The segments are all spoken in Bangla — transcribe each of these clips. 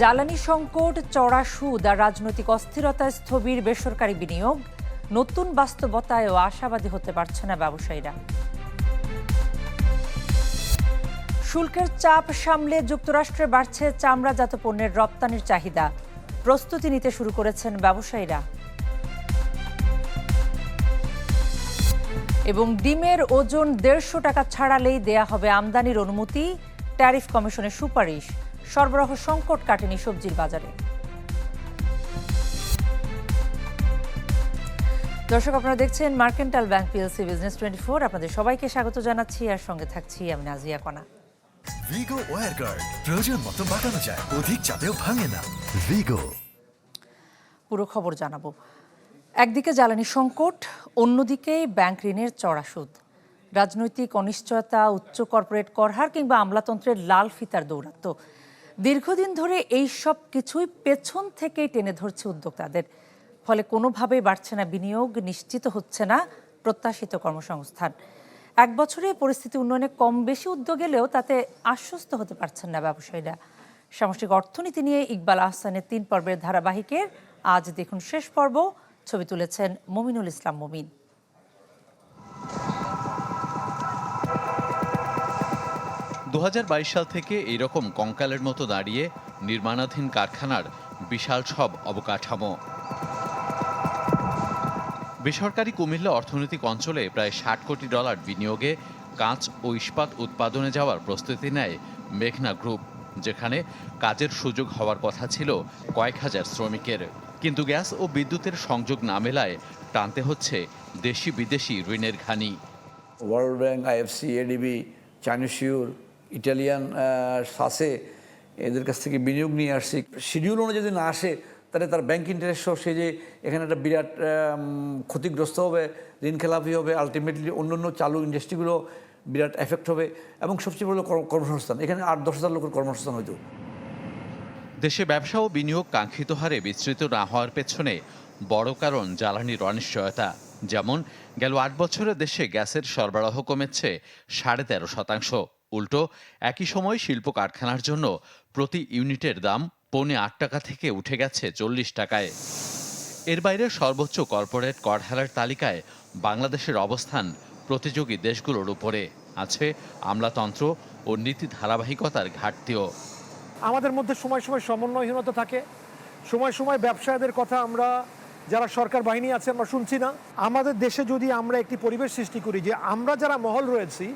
জ্বালানি সংকট, চড়া সুদ আর রাজনৈতিক অস্থিরতায় স্থবির বেসরকারি বিনিয়োগ, নতুন বাস্তবতায়ও আশাবাদী হতে পারছে না ব্যবসায়ীরা। শুল্কের চাপ সামলে যুক্তরাষ্ট্রে বাড়ছে চামড়াজাত পণ্যের রপ্তানির চাহিদা। প্রস্তুতি নিতে শুরু করেছেন ব্যবসায়ীরা। এবং ডিমের ওজন দেড়শো টাকা ছাড়ালেই দেয়া হবে আমদানির অনুমতি, ট্যারিফ কমিশনের সুপারিশ। সরবরাহ সংকট কাটেনি সবজির বাজারে। দর্শক আপনারা দেখছেন mercantile bank PLC business twenty four. আপনাদের সবাইকে স্বাগত জানাচ্ছি আর সঙ্গে থাকছি আমি নাজিয়া কণা। ভিগো ওয়ার গার্ড প্রয়োজন মতো বাঁকানো যায় অধিক চাপেও ভাঙে না। ভিগো। পুরো খবর জানাব। একদিকে জ্বালানি সংকট অন্যদিকে ব্যাংক ঋণের চড়া সুদ। রাজনৈতিক অনিশ্চয়তা উচ্চ কর্পোরেট করহার কিংবা আমলাতন্ত্রের লাল ফিতার দৌরাত্ম দীর্ঘদিন ধরে এই সব কিছুই পেছন থেকেই টেনে ধরছে উদ্যোক্তাদের। ফলে কোনোভাবেই বাড়ছে না বিনিয়োগ, নিশ্চিত হচ্ছে না প্রত্যাশিত কর্মসংস্থান। এক বছরে পরিস্থিতি উন্নয়নে কম বেশি উদ্যোগ এলেও তাতে আশ্বস্ত হতে পারছেন না ব্যবসায়ীরা। সামষ্টিক অর্থনীতি নিয়ে ইকবাল আহসানের তিন পর্বের ধারাবাহিকের আজ দেখুন শেষ পর্ব। ছবি তুলেছেন মমিনুল ইসলাম মমিন। দু হাজার বাইশ সাল থেকে এইরকম কঙ্কালের মতো দাঁড়িয়ে নির্মাণাধীন কারখানার বিশাল সব অবকাঠামো। বেসরকারি কুমিল্লা অর্থনৈতিক অঞ্চলে প্রায় ষাট কোটি ডলার বিনিয়োগে কাঁচ ও ইস্পাত উৎপাদনে যাওয়ার প্রস্তুতি নেয় মেঘনা গ্রুপ, যেখানে কাজের সুযোগ হওয়ার কথা ছিল কয়েক হাজার শ্রমিকের। কিন্তু গ্যাস ও বিদ্যুতের সংযোগ না মেলায় টানতে হচ্ছে দেশি বিদেশি ঋণের ঘানি। ওয়ার্ল্ড ব্যাংক আইএফসি এডিবি চাইনিসিউর ইটালিয়ান সাসে এদের কাছ থেকে বিনিয়োগ নিয়ে আসছি। শিডিউল অনুযায়ী যদি না আসে, তাহলে তার ব্যাংক ইন্টারেস্ট সে যে এখানে একটা বিরাট ক্ষতিগ্রস্ত হবে ঋণ খেলাপি হবে আলটিমেটলি অন্য অন্য চালু ইন্ডাস্ট্রিগুলো বিরাট এফেক্ট হবে এবং সবচেয়ে বড় কর্মসংস্থান। এখানে আট দশ হাজার লোকের কর্মসংস্থান হইতো দেশে ব্যবসা ও বিনিয়োগ কাঙ্ক্ষিত হারে বিস্তৃত না হওয়ার পেছনে বড় কারণ জ্বালানির অনিশ্চয়তা। যেমন, গেল আট বছরে দেশে গ্যাসের সরবরাহ কমেছে সাড়ে তেরো শতাংশ। উল্টো, একই সময় শিল্প কারখানার জন্য প্রতি ইউনিটের দাম পৌনে আট টাকা থেকে উঠে গেছে চল্লিশ টাকায়। এর বাইরে সর্বোচ্চ কর্পোরেট কর হারের তালিকায় বাংলাদেশের অবস্থান প্রতিযোগী দেশগুলোর উপরে আছে আমলাতন্ত্র ও নীতি ধারাবাহিকতার ঘাটতিও। আমাদের মধ্যে সময় সময় সমন্বয়হীনতা থাকে। সময় সময় ব্যবসায়ীদের কথা আমরা, যারা সরকার বাহিনী আছে আমরা শুনছি না। আমাদের দেশে যদি আমরা একটি পরিবেশ সৃষ্টি করি যে আমরা যারা মহল রয়েছি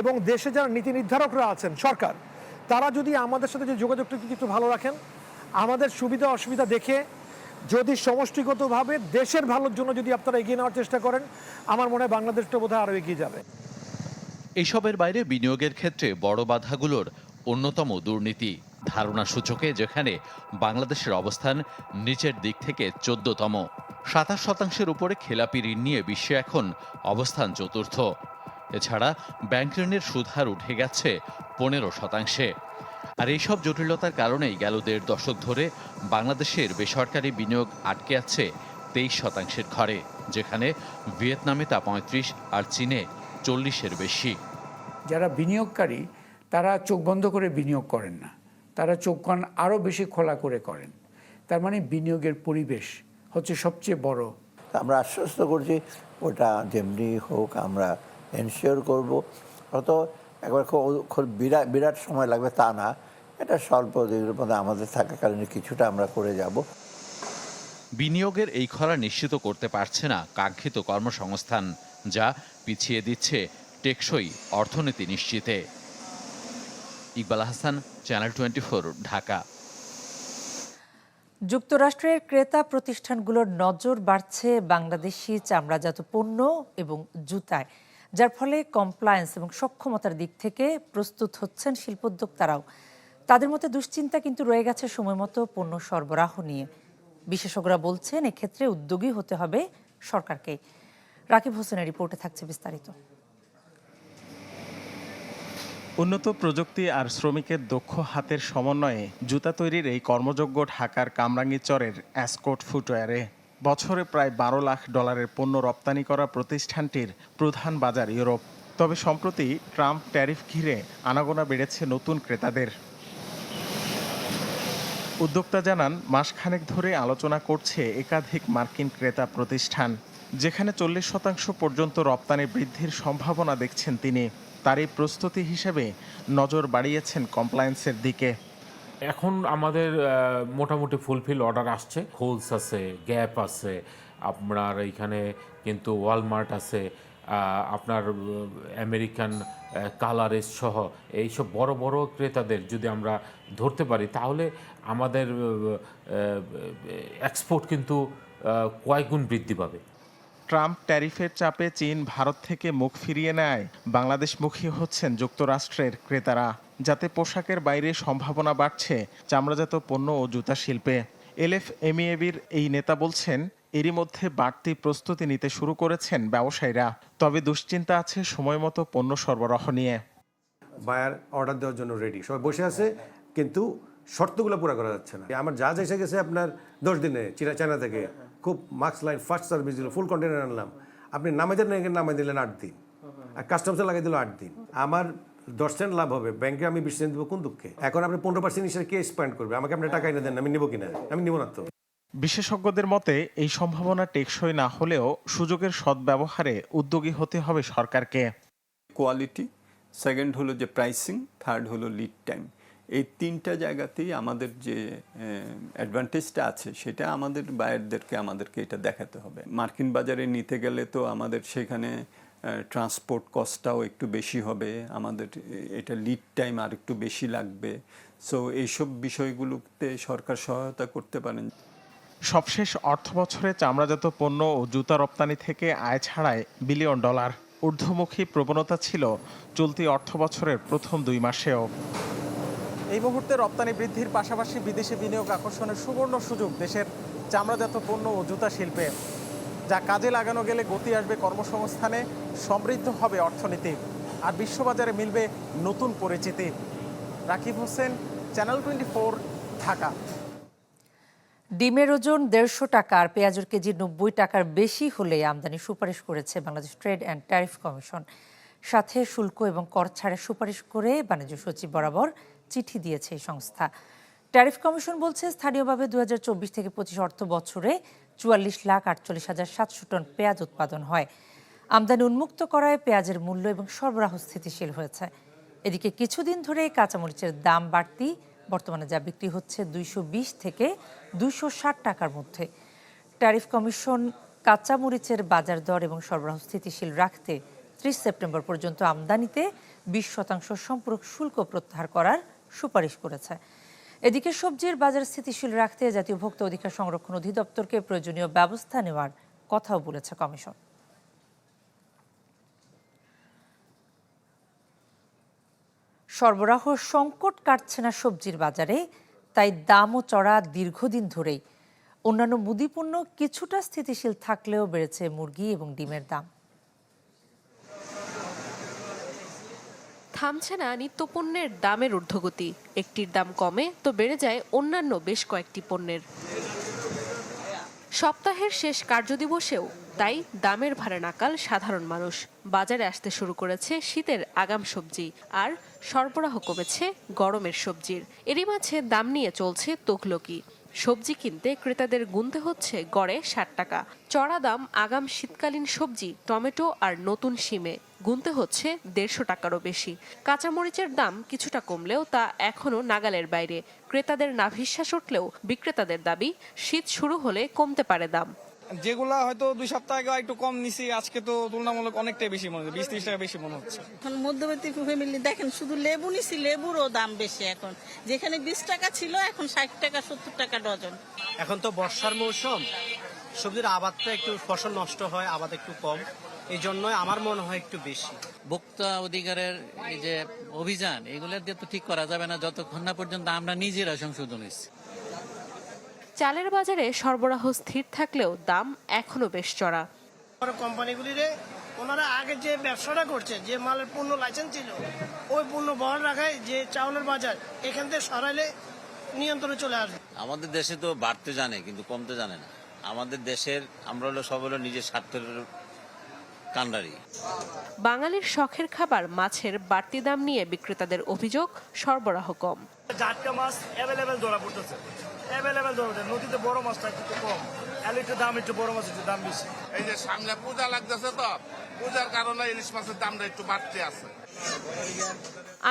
এবং দেশে যারা নীতি নির্ধারকরা আছেন, সরকার, তারা যদি আমাদের সাথে যে যোগাযোগটা একটু ভালো রাখেন, আমাদের সুবিধা অসুবিধা দেখে যদি সমষ্টিগতভাবে দেশের ভালোর জন্য যদি আপনারা এগিয়ে নেওয়ার চেষ্টা করেন, আমার মনে হয় বাংলাদেশটা বোধহয় আরও এগিয়ে যাবে। এইসবের বাইরে বিনিয়োগের ক্ষেত্রে বড় বাধাগুলোর অন্যতম দুর্নীতি। ধারণা সূচকে যেখানে বাংলাদেশের অবস্থান নিচের দিক থেকে চোদ্দতম। সাতাশ শতাংশের উপরে খেলাপি ঋণ নিয়ে বিশ্বে এখন অবস্থান চতুর্থ। এছাড়া ব্যাংক ঋণের সুদহার উঠে গেছে পনেরো শতাংশে। আর এইসব জটিলতার কারণেই গেল দেড় দশক ধরে বাংলাদেশের বেসরকারি বিনিয়োগ আটকে আছে তেইশ শতাংশের ঘরে যেখানে ভিয়েতনামে তা পঁয়ত্রিশ আর চীনে চল্লিশের বেশি। যারা বিনিয়োগকারী তারা চোখ বন্ধ করে বিনিয়োগ করেন না। তারা চোখ কান আরও বেশি খোলা করে করেন। তার মানে বিনিয়োগের পরিবেশ হচ্ছে সবচেয়ে বড়। আমরা আশ্বস্ত করছি ওটা যেমনি হোক আমরা এনশিওর করব। হয়তো একবার খুব খুব বিরাট বিরাট সময় লাগবে তা না। এটা স্বল্প দিনের মধ্যে আমাদের থাকাকালীন কিছুটা আমরা করে যাব। বিনিয়োগের এই খরা নিশ্চিত করতে পারছে না কাঙ্ক্ষিত কর্মসংস্থান যা পিছিয়ে দিচ্ছে টেকসই অর্থনীতি নিশ্চিতে। Iqbal Hasan channel twenty Dhaka. যুক্তরাষ্ট্রের ক্রেতা প্রতিষ্ঠানগুলোর নজর বাড়ছে বাংলাদেশি চামড়াজাত পণ্য এবং জুতায়। যার ফলে কমপ্লায়েন্স এবং সক্ষমতার দিক থেকে প্রস্তুত হচ্ছেন শিল্পোদ্যোক্তারাও তাদের মধ্যে দুশ্চিন্তা কিন্তু রয়ে গেছে সময়মতো পণ্য সরবরাহ নিয়ে। বিশেষজ্ঞরা বলছেন এক্ষেত্রে উদ্যোগী হতে হবে সরকারকে। রাকিব হোসেনের রিপোর্টে থাকছে বিস্তারিত। উন্নত প্রযুক্তি আর শ্রমিকের দক্ষ হাতের সমন্বয়ে জুতা তৈরির এই কর্মযোগ্য ঢাকার কামরাঙ্গীচরের অ্যাসকোট ফুটওয়্যারে বছরে প্রায় বারো লাখ ডলারের পণ্য রপ্তানি করা প্রতিষ্ঠানটির প্রধান বাজার ইউরোপ। তবে সম্প্রতি ট্রাম্প ট্যারিফ ঘিরে আনাগোনা বেড়েছে নতুন ক্রেতাদের। উদ্যোক্তা জানান, মাসখানেক ধরে আলোচনা করছে একাধিক মার্কিন ক্রেতা প্রতিষ্ঠান, যেখানে চল্লিশ শতাংশ পর্যন্ত রপ্তানি বৃদ্ধির সম্ভাবনা দেখছেন তিনি। তারই প্রস্তুতি হিসেবে নজর বাড়িয়েছেন কমপ্লায়েন্সের দিকে। এখন আমাদের মোটামুটি ফুলফিল অর্ডার আসছে। হোলস আছে গ্যাপ আছে, আপনার এইখানে কিন্তু ওয়ালমার্ট আছে আপনার আমেরিকান কালারেস সহ এইসব বড় বড় ক্রেতাদের যদি আমরা ধরতে পারি, তাহলে আমাদের এক্সপোর্ট কিন্তু কয়েকগুণ বৃদ্ধি পাবে। ট্রাম্প ট্যারিফের চাপে চীন ভারত থেকে মুখ ফিরিয়ে নেয়। বাংলাদেশমুখী হচ্ছেন যুক্তরাষ্ট্রের ক্রেতারা। যাতে পোশাকের বাইরে সম্ভাবনা বাড়ছে চামড়াজাত পণ্য ও জুতা শিল্পে। এলএফ এমইএবির এই নেতা বলছেন, এরই মধ্যে বাড়তি প্রস্তুতি নিতে শুরু করেছেন ব্যবসায়ীরা। তবে দুশ্চিন্তা আছে সময় মতো পণ্য সরবরাহ নিয়ে। বায়ার অর্ডার দেওয়ার জন্য রেডি সবাই বসে আছে, কিন্তু শর্তগুলো পুরো করা যাচ্ছে না। আমার জাহাজ এসে গেছে আপনার দশ দিনে চীনা চায়না থেকে। খুব মার্কস লাইন ফার্স্ট সার্ভিস দিল ফুল কন্টেনার আনলাম। আপনি নামে দেন নামে দিলেন আট দিন। আর কাস্টমসে লাগাই দিল আট দিন। আমার দশ সেন্ট লাভ হবে। ব্যাংকে আমি বিশ সেন্ট দেবো কোন দুঃখে? এখন আপনি পনেরো পার্সেন্ট হিসেবে কে স্পেন্ড করবে? আমাকে আপনি টাকা এনে দেন আমি নিবো কিনা? আমি নিবো না তো। বিশেষজ্ঞদের মতে এই সম্ভাবনা টেকসই না হলেও সুযোগের সদ্ব্যবহারে উদ্যোগী হতে হবে সরকারকে। কোয়ালিটি সেকেন্ড হলো যে প্রাইসিং থার্ড হলো লিড টাইম এই তিনটা জায়গাতেই আমাদের যে অ্যাডভান্টেজটা আছে সেটা আমাদের বায়ারদেরকে আমাদেরকে এটা দেখাতে হবে। মার্কিন বাজারে নিতে গেলে তো আমাদের সেখানে ট্রান্সপোর্ট কস্টটাও একটু বেশি হবে আমাদের এটা লিড টাইম আর একটু বেশি লাগবে। সো এইসব বিষয়গুলোতে সরকার সহায়তা করতে পারেন। সবশেষ অর্থবছরে চামড়াজাত পণ্য ও জুতা রপ্তানি থেকে আয় ছাড়ায় বিলিয়ন ডলার। ঊর্ধ্বমুখী প্রবণতা ছিল চলতি অর্থবছরের প্রথম দুই মাসেও। এই মুহূর্তে রপ্তানি বৃদ্ধির পাশাপাশি বিদেশি বিনিয়োগ আকর্ষণের সুবর্ণ সুযোগ দেশের চামড়াজাত পণ্য ও জুতা শিল্পে। যা কাজে লাগানো গেলে গতি আসবে কর্মসংস্থানে, সমৃদ্ধ হবে অর্থনীতি। আর বিশ্ববাজারে মিলবে নতুন পরিচিতি। Rakib Hossain channel twenty Dhaka. ডিমের ওজন দেড়শো টাকা আর পেঁয়াজের কেজি নব্বই টাকার বেশি হলে আমদানি সুপারিশ করেছে Bangladesh trade and tariff commission. সাথে শুল্ক এবং কর ছাড়ের সুপারিশ করে বাণিজ্য সচিব বরাবর চিঠি দিয়েছে এই সংস্থা। ট্যারিফ কমিশন বলছে, স্থানীয়ভাবে দুই হাজার চব্বিশ থেকে পঁচিশ অর্থ বছরে চুয়াল্লিশ লাখ আটচল্লিশ হাজার সাতশো টন পেঁয়াজ উৎপাদন হয়। আমদানি উন্মুক্ত করায় পেঁয়াজের মূল্য এবং সরবরাহ স্থিতিশীল হয়েছে। এদিকে কিছুদিন ধরে কাঁচামরিচের দাম বাড়তি, বর্তমানে যা বিক্রি হচ্ছে দুইশো বিশ থেকে দুইশো ষাট টাকার মধ্যে। ট্যারিফ কমিশন কাঁচামরিচের বাজার দর এবং সরবরাহ স্থিতিশীল রাখতে ত্রিশ সেপ্টেম্বর পর্যন্ত আমদানিতে বিশ শতাংশ সম্পূরক শুল্ক প্রত্যাহার করার সুপারিশ করেছে। এদিকে সবজির বাজার স্থিতিশীল রাখতে জাতীয় ভোক্তা অধিকার সংরক্ষণ অধিদপ্তরকে প্রয়োজনীয় ব্যবস্থা নেওয়ার কথাও বলেছে কমিশন। সরবরাহ সংকট কাটছে না সবজির বাজারে, তাই দামও চড়া দীর্ঘদিন ধরেই। অন্যান্য মুদিপণ্য কিছুটা স্থিতিশীল থাকলেও বেড়েছে মুরগি এবং ডিমের দাম। থামছে না নিত্যপণ্যের দামের ঊর্ধ্বগতি। একটির দাম কমে তো বেড়ে যায় অন্যান্য বেশ কয়েকটি পণ্যের। সপ্তাহের শেষ কার্যদিবসেও তাই দামের ভারে নাকাল সাধারণ মানুষ। বাজারে আসতে শুরু করেছে শীতের আগাম সবজি আর সরবরাহ কমেছে গরমের সবজির। এরই মাঝে দাম নিয়ে চলছে তকলকি। সবজি কিনতে ক্রেতাদের গুনতে হচ্ছে গড়ে ষাট টাকা। চড়া দাম আগাম শীতকালীন সবজি, টমেটো আর নতুন শিমে গুনতে হচ্ছে দেড়শো টাকারও বেশি। কাঁচামরিচের দাম কিছুটা কমলেও তা এখনও নাগালের বাইরে। ক্রেতাদের নাভিশ্বাস উঠলেও বিক্রেতাদের দাবি, শীত শুরু হলে কমতে পারে দাম। যেগুলা হয়তো দুই সপ্তাহ আগে একটু কম নিছি আজকে তো তুলনামূলক অনেকটাই বেশি মনে হচ্ছে বিশ ত্রিশ টাকা বেশি মনে হচ্ছে। এখন মধ্যবর্তী ফ্যামিলি দেখেন শুধু লেবু নিছি লেবুরও দাম বেশি এখন। যেখানে বিশ টাকা ছিল এখন ষাট টাকা সত্তর টাকা ডজন। এখন তো বর্ষার মৌসুম সবজির আবাদটা একটু ফসল নষ্ট হয় আবাদ একটু কম এই জন্যই আমার মনে হয় একটু বেশি। ভোক্তা অধিকারের এই যে অভিযান এগুলোর দিয়ে তো ঠিক করা যাবে না যতক্ষণ না পর্যন্ত আমরা নিজেরা সংশোধন হচ্ছি চালের বাজারে সরবরাহ স্থির থাকলেও দাম এখনও বেশ চড়া। কোম্পানিগুলিরে ওনারা আগে যে ব্যবসাটা করছে যে মালের পণ্য লাইসেন্স ছিল ওই পণ্য বহাল রাখায় যে চাউলের বাজার এখান থেকে সরাইলে নিয়ন্ত্রণে চলে আসবে। আমাদের দেশে তো বাড়তে জানে কিন্তু কমতে জানে না। আমাদের দেশের আমরা হলো সব হলো নিজের স্বার্থের কান্ডারি বাঙালির শখের খাবার মাছের বাড়তি দাম নিয়ে বিক্রেতাদের অভিযোগ সরবরাহ কম। জাটকা মাছ অ্যাভেলেবেল ধরা পড়তেছে। অ্যাভেলেবেল ধরা নদীতে বড় মাছটা একটু কম। তাহলে একটু দাম একটু বড় মাছ একটু দাম বেশি। এই যে সামনে পূজা লাগতেছে তো পূজার কারণে ইলিশ মাছের দামটা একটু বাড়তে আছে।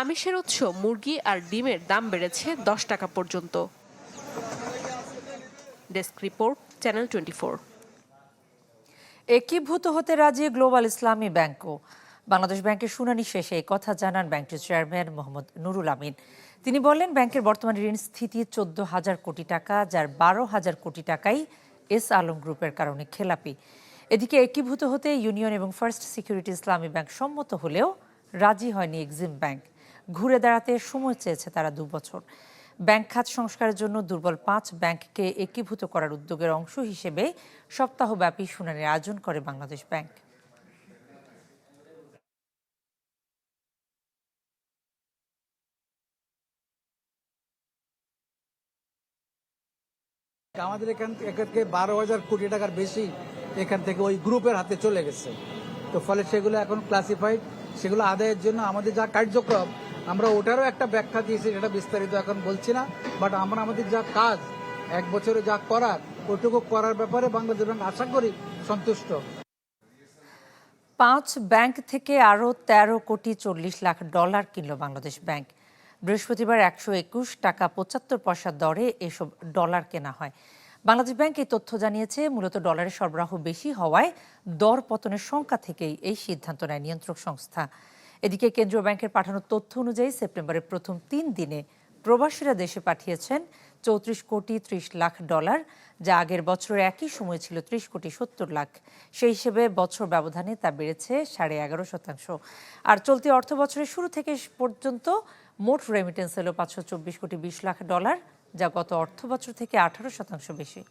আমিষের উৎস মুরগি আর ডিমের দাম বেড়েছে দশ টাকা পর্যন্ত। ডেস্ক রিপোর্ট চ্যানেল টোয়েন্টি একীভূত হতে রাজি গ্লোবাল ইসলামী ব্যাংকও বাংলাদেশ ব্যাংকের শুনানি শেষে এই কথা জানান ব্যাংকটির চেয়ারম্যান মোহাম্মদ নুরুল আমিন। তিনি বলেন, ব্যাংকের বর্তমান ঋণ স্থিতি চোদ্দ হাজার কোটি টাকা, যার বারো হাজার কোটি টাকাই এস আলম গ্রুপের কারণে খেলাপি। এদিকে একীভূত হতে ইউনিয়ন এবং ফার্স্ট সিকিউরিটি ইসলামী ব্যাংক সম্মত হলেও রাজি হয়নি এক্সিম ব্যাংক। ঘুরে দাঁড়াতে সময় চেয়েছে তারা দুবছর ব্যাংক খাত সংস্কারের জন্য দুর্বল পাঁচ ব্যাংককে একীভূত করার উদ্যোগের অংশ হিসেবে সপ্তাহব্যাপী শুনানির আয়োজন করে বাংলাদেশ ব্যাংক। আমাদের এখান থেকে বারো হাজার কোটি টাকার বেশি এখান থেকে ওই গ্রুপের হাতে চলে গেছে। তো ফলে সেগুলো এখন ক্লাসিফাইড সেগুলো আদায়ের জন্য আমাদের যা কার্যক্রম, আমরা ওটারও একটা ব্যাখ্যা দিয়েছি, সেটা বিস্তারিত এখন বলছি না বাট আমরা আমাদের যা কাজ, এক বছরে যা করার, ওটুকু করার ব্যাপারে বাংলাদেশ ব্যাংক আশা করি সন্তুষ্ট। পাঁচ ব্যাংক থেকে আরও তেরো কোটি চল্লিশ লাখ ডলার কিনল বাংলাদেশ ব্যাংক। বৃহস্পতিবার একশো একুশ টাকা পঁচাত্তর পয়সা দরে এসব ডলার কেনা হয়। বাংলাদেশ ব্যাংক এই তথ্য জানিয়েছে, মূলত ডলারের সরবরাহ বেশি হওয়ায় দর পতনের সংখ্যা থেকেই এই সিদ্ধান্ত নেয় নিয়ন্ত্রক সংস্থা। এদিকে কেন্দ্রীয় ব্যাংকের পাঠানো তথ্য অনুযায়ী সেপ্টেম্বরের প্রথম তিন দিনে প্রবাসীরা দেশে পাঠিয়েছেন চৌত্রিশ কোটি ত্রিশ লাখ ডলার, যা আগের বছরের একই সময় ছিল ত্রিশ কোটি সত্তর লাখ। সেই হিসেবে বছর ব্যবধানে তা বেড়েছে সাড়ে এগারো শতাংশ। আর চলতি অর্থ বছরের শুরু থেকে পর্যন্ত মোট রেমিটেন্স এলো পাঁচশো চব্বিশ কোটি বিশ লাখ ডলার, যা গত অর্থ বছর থেকে আঠারো শতাংশ বেশি।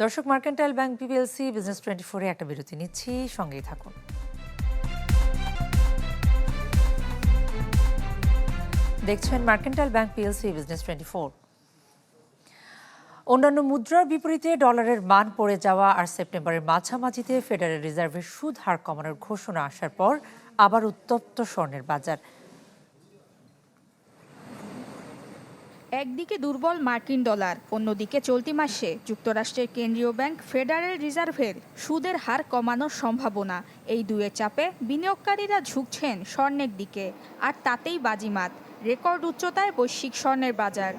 দর্শক মার্কেন্টাইল ব্যাংক বিবিএলসি বিজনেস টোয়েন্টি ফোরে একটা বিরতি নিচ্ছি, সঙ্গেই থাকুন। দেখছেন mercantile bank PLC business twenty four অন্যান্য মুদ্রার বিপরীতে ডলারের মান পড়ে যাওয়া আর সেপ্টেম্বরের মাঝামাঝিতে ফেডারেল রিজার্ভের সুদ হার কমানোর ঘোষণা আসার পর আবার উত্তপ্ত স্বর্ণের বাজার। একদিকে দুর্বল মার্কিন ডলার, অন্যদিকে চলতি মাসে যুক্তরাষ্ট্রের কেন্দ্রীয় ব্যাংক ফেডারেল রিজার্ভের সুদের হার কমানোর সম্ভাবনা। এই দুয়ে চাপে বিনিয়োগকারীরা ঝুঁকছেন স্বর্ণের দিকে, আর তাতেই বাজিমাত, রেকর্ড উচ্চতায় বৈশ্বিক স্বর্ণের বাজার।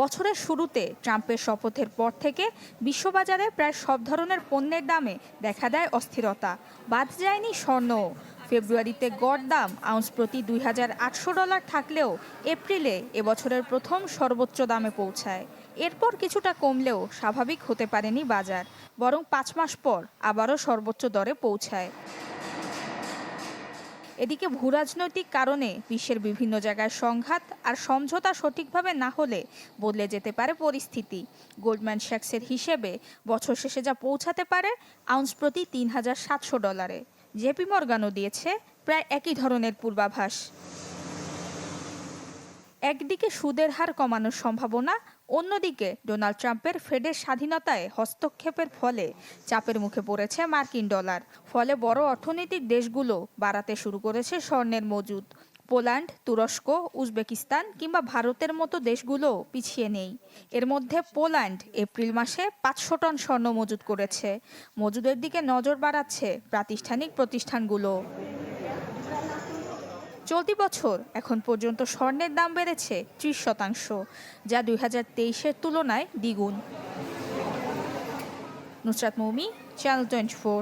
বছরের শুরুতে ট্রাম্পের শপথের পর থেকে বিশ্ববাজারে প্রায় সব ধরনের পণ্যের দামে দেখা দেয় অস্থিরতা। বাদ যায়নি স্বর্ণ। ফেব্রুয়ারিতে গড় দাম আউন্স প্রতি দুই হাজার আটশো ডলার থাকলেও এপ্রিলে এবছরের প্রথম সর্বোচ্চ দামে পৌঁছায়। এরপর কিছুটা কমলেও স্বাভাবিক হতে পারেনি বাজার, বরং পাঁচ মাস পর আবারও সর্বোচ্চ দরে পৌঁছায়। এদিকে ভূরাজনৈতিক কারণে বিশ্বের বিভিন্ন জায়গায় সংঘাত আর সমঝোতা সঠিকভাবে না হলে বদলে যেতে পারে পরিস্থিতি। গোল্ডম্যান শ্যাক্সের হিসেবে বছর শেষে যা পৌঁছাতে পারে আউন্স প্রতি তিন হাজার সাতশো ডলারে। জেপি মর্গানও দিয়েছে প্রায় একই ধরনের পূর্বাভাস। একদিকে সুদের হার কমানোর সম্ভাবনা অন্যদিকে, ডোনাল্ড ট্রাম্পের ফেডের স্বাধীনতায় হস্তক্ষেপের ফলে চাপের মুখে পড়েছে মার্কিন ডলার। ফলে বড় অর্থনৈতিক দেশগুলো বাড়াতে শুরু করেছে স্বর্ণের মজুদ। পোল্যান্ড, তুরস্ক, উজবেকিস্তান কিংবা ভারতের মতো দেশগুলো পিছিয়ে নেই। এর মধ্যে পোল্যান্ড এপ্রিল মাসে পাঁচশো টন স্বর্ণ মজুদ করেছে। মজুদের দিকে নজর বাড়াচ্ছে প্রাতিষ্ঠানিক প্রতিষ্ঠানগুলো। চলতি বছর এখন পর্যন্ত স্বর্ণের দাম বেড়েছে ত্রিশ শতাংশ, যা দুই হাজার তেইশের তুলনায় দ্বিগুণ। Nusrat Moumi channel twenty four